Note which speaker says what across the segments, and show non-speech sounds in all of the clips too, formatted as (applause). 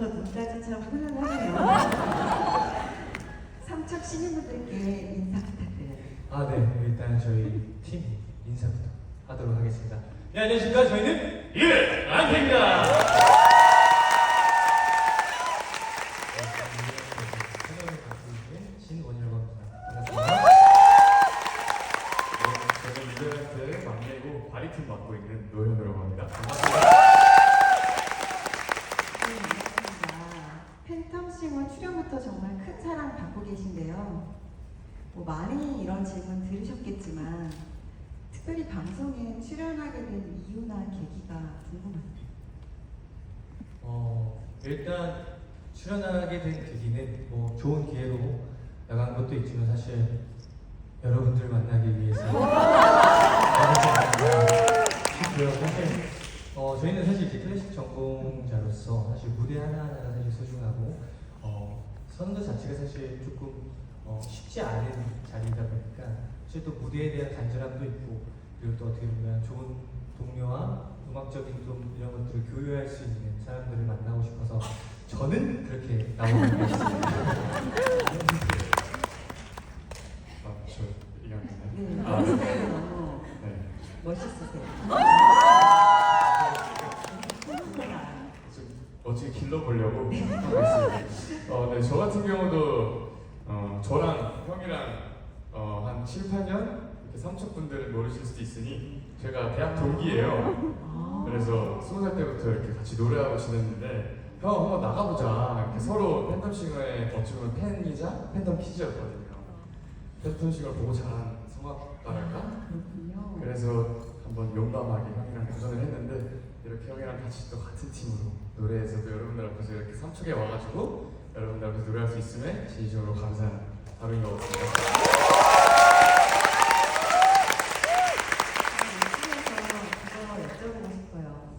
Speaker 1: 벌써부터 눈까지 참 훈훈하네요. 삼척 시민분들께 인사 부탁드려요.
Speaker 2: 아, 네. 일단 저희 팀 인사부터 하도록 하겠습니다. 네, 안녕하십니까. 저희는 예, 안태입니다.
Speaker 3: 네, 저는 유전한테 막내고 바리톤 맡고 있는 노현우라고 합니다. 반갑습니다.
Speaker 1: 네, 팬텀싱어 출연부터 정말 큰 사랑 받고 계신데요. 뭐 많이 이런 질문 들으셨겠지만 특별히 방송에 출연하게 된 이유나 계기가 궁금합니다.
Speaker 2: 어, 일단 출연하게 된 계기는 뭐 좋은 기회로 나간 것도 있지만 사실 여러분들 만나기 위해서 (laughs) 저희는 사실 이제 클래식 전공자로서 사실 무대 하나하나가 사실 소중하고 어, 선거 자체가 사실 조금 어, 쉽지 않은 자리이다 보니까 사실 또 무대에 대한 간절함도 있고 그리고 또 어떻게 보면 좋은 동료와 음악적인 좀 이런 것들을 교류할 수 있는 사람들을 만나고 싶어서 저는 그렇게 나오게 됐습니다.
Speaker 3: 아, 저 이강인데.
Speaker 1: 네,
Speaker 3: 아, 네.
Speaker 1: 스타일이 너무
Speaker 3: 네.
Speaker 1: 멋있으세요.
Speaker 3: 좀 하고 있습니다. 어, 네, 저 같은 경우도 어, 저랑 형이랑 어, 한 7, 8년 이렇게 삼척 분들은 모르실 수도 있으니 제가 대학 동기예요.
Speaker 1: 아,
Speaker 3: 그래서 스무 살 때부터 이렇게 같이 노래하고 지냈는데 형 한번 나가보자 이렇게 서로 팬텀싱어의 어찌 보면 팬이자 팬텀 키즈였거든요 팬텀싱어를 보고 자란 성악가랄까? 그래서 한번 용감하게 형이랑 도전을 했는데 이렇게 형이랑 같이 또 같은 팀으로 노래에서도 여러분들 앞에서 이렇게 삼척에 와가지고 여러분들 앞에서 노래할 수 있음에 진심으로 감사한 하루인 것 같습니다
Speaker 1: 여쭤보고 싶어요.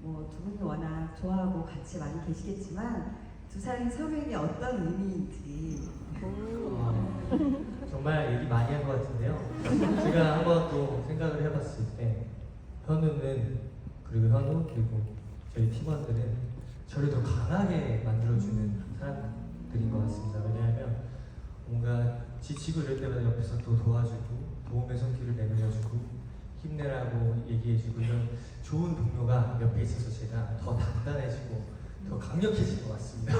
Speaker 1: 뭐 두 분이 워낙 좋아하고 같이 많이 계시겠지만 두 사람이 서로에게 어떤 의미인지
Speaker 2: 어, 정말 얘기 많이 한 것 같은데요. 제가 한번 또 생각을 해봤을 때 현우는 그리고 현우 그리고 저희 팀원들은 저를 더 강하게 만들어주는 사람들인 것 같습니다. 왜냐하면 뭔가 지치고 이럴 때마다 옆에서 또 도와주고 도움의 손길을 내밀어주고 힘내라고 얘기해주고 이런 좋은 동료가 옆에 있어서 제가 더 단단해지고 더 강력해진 것 같습니다.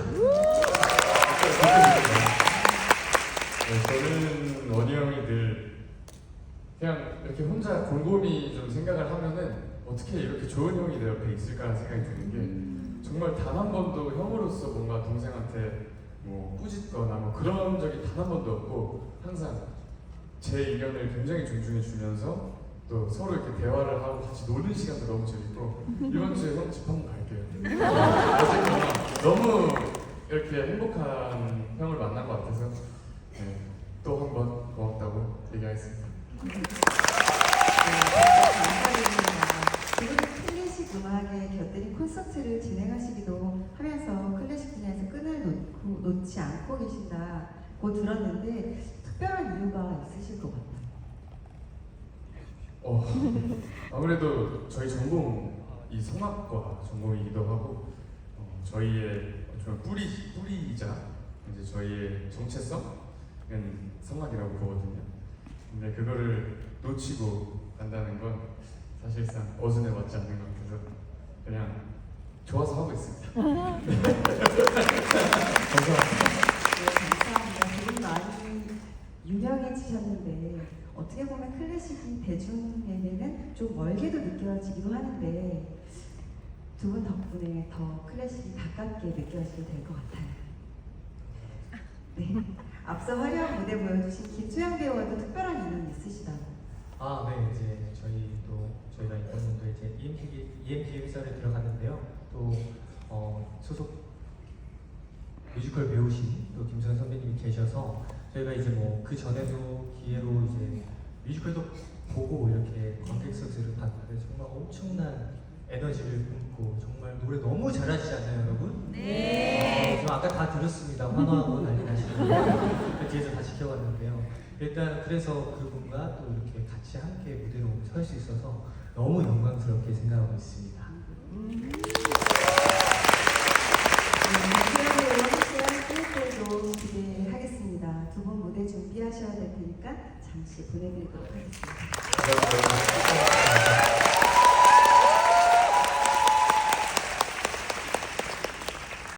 Speaker 3: 네, 저는 원희 형이 늘 그냥 이렇게 혼자 곰곰이 좀 생각을 하면은 어떻게 이렇게 좋은 형이 내 옆에 있을까라는 생각이 드는 게 정말 단 한 번도 형으로서 뭔가 동생한테 뭐 꾸짖거나 뭐 그런 적이 단 한 번도 없고 항상 제 의견을 굉장히 존중해 주면서 또 서로 이렇게 대화를 하고 같이 노는 시간도 너무 재밌고 이번 주에 형집 한번 갈게요. 어쨌거나 너무 이렇게 행복한 형을 만난 것 같아서 네, 또 한 번 고맙다고 얘기하겠습니다.
Speaker 1: 지금 클래식 음악에 곁들인 콘서트를 진행하시기도 하면서 클래식 분야에서 끈을 놓고, 놓지 않고 계신다고 들었는데 특별한 이유가 있으실 것 같아요.
Speaker 3: 어, (laughs) 아무래도 저희 전공 이 성악과 전공이기도 하고 어, 저희의 좀 뿌리 뿌리이자 이제 저희의 정체성은 성악이라고 보거든요. 근데 그거를 놓치고 간다는 건 사실상 어순에 맞지 않는 것 같아서 그냥 좋아서 하고 있습니다. (laughs) (laughs) 감사합니다.
Speaker 1: 네, 감사합니다. 유명해지셨는데 어떻게 보면 클래식이 대중에게는 좀 멀게도 느껴지기도 하는데 두 분 덕분에 더 클래식이 가깝게 느껴지게 될 것 같아요. 네. 앞서 화려한 무대 보여주신 김수영 배우와도 특별한 인연이 있으시다고.
Speaker 2: 아, 네, 이제 저희 또 저희가 이번 년도에 이제 EMP EMP 회사를 들어갔는데요. 또 어, 소속 뮤지컬 배우신 또 김수현 선배님이 계셔서 저희가 이제 뭐 그 전에도 기회로 이제 뮤지컬도 보고 이렇게 관객석들을 봤는데 정말 엄청난 에너지를 뿜고 정말 노래 너무 잘하시지 않나요, 여러분? 네. 저 아까 다 들었습니다. 환호하고 난리 나시는데 그 뒤에서 다 지켜봤는데요. 일단 그래서 그분과 또 이렇게 같이 함께 무대로 설 수 있어서 너무 영광스럽게 생각하고 있습니다.
Speaker 1: 네, 하셔야 될 테니까 잠시 보내드리도록
Speaker 3: 하겠습니다.